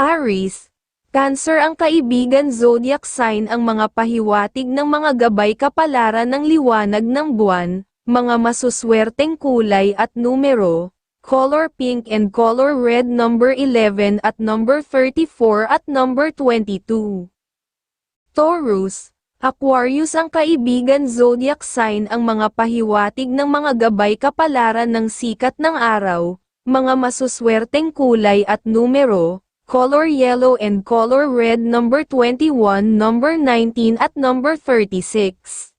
Aries, Cancer ang kaibigan zodiac sign ang mga pahiwatig ng mga gabay kapalaran ng liwanag ng buwan, mga masuswerteng kulay at numero, color pink and color red number 11 at number 34 at number 22. Taurus, Aquarius ang kaibigan zodiac sign ang mga pahiwatig ng mga gabay kapalaran ng sikat ng araw, mga masuswerteng kulay at numero, color yellow and color red number 21, number 19 at number 36.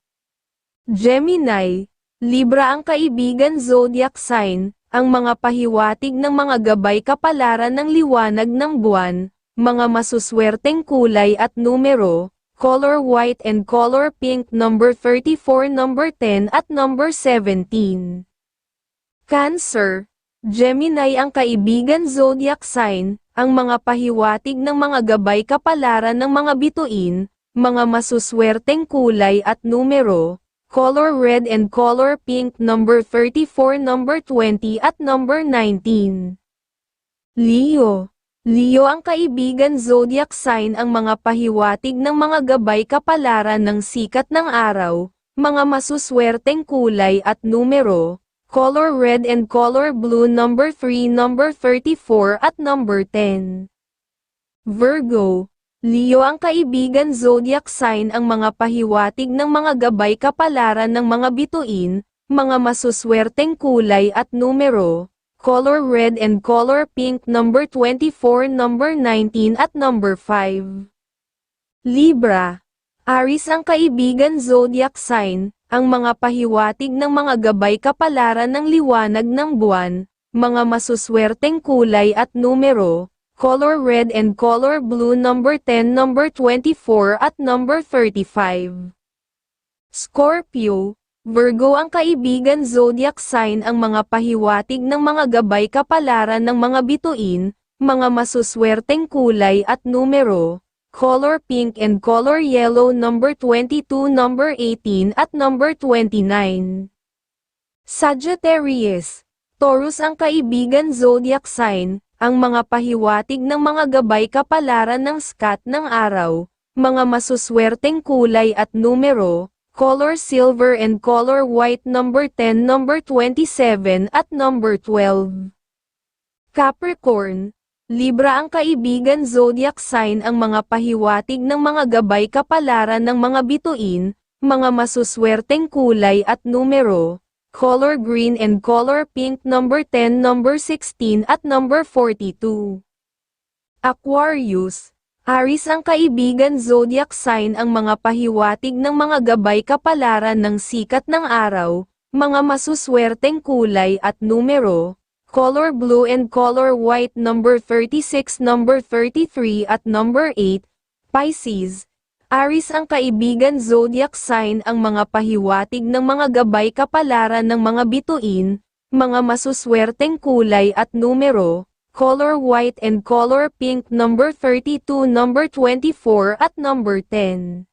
Gemini, Libra ang kaibigan zodiac sign, ang mga pahiwatig ng mga gabay kapalaran ng liwanag ng buwan, mga masuswerteng kulay at numero, color white and color pink number 34, number 10 at number 17. Cancer, Gemini ang kaibigan zodiac sign, ang mga pahiwatig ng mga gabay kapalaran ng mga bituin, mga masuswerteng kulay at numero, color red and color pink number 34, number 20 at number 19. Leo Leo ang kaibigan zodiac sign ang mga pahiwatig ng mga gabay kapalaran ng sikat ng araw, mga masuswerteng kulay at numero, color red and color blue number 3, number 34 at number 10. Virgo, Leo ang kaibigan zodiac sign ang mga pahiwatig ng mga gabay kapalaran ng mga bituin, mga masuswerteng kulay at numero, color red and color pink number 24, number 19 at number 5. Libra, Aris ang kaibigan zodiac sign, ang mga pahiwatig ng mga gabay kapalaran ng liwanag ng buwan, mga masuswerteng kulay at numero, color red and color blue number 10, number 24 at number 35. Scorpio, Virgo ang kaibigan zodiac sign ang mga pahiwatig ng mga gabay kapalaran ng mga bituin, mga masuswerteng kulay at numero, color pink and color yellow number 22 number 18 at number 29. Sagittarius, Taurus ang kaibigan zodiac sign, ang mga pahiwatig ng mga gabay kapalaran ng skat ng araw, mga masuswerteng kulay at numero, color silver and color white number 10 number 27 at number 12. Capricorn, Libra ang kaibigan zodiac sign ang mga pahiwatig ng mga gabay kapalaran ng mga bituin, mga masuswerteng kulay at numero, color green and color pink number 10, number 16 at number 42. Aquarius, Aris ang kaibigan zodiac sign ang mga pahiwatig ng mga gabay kapalaran ng sikat ng araw, mga masuswerteng kulay at numero, color blue and color white number 36 number 33 at number 8, Pisces. Aris ang kaibigan zodiac sign ang mga pahiwatig ng mga gabay kapalaran ng mga bituin, mga masuswerteng kulay at numero, color white and color pink number 32 number 24 at number 10.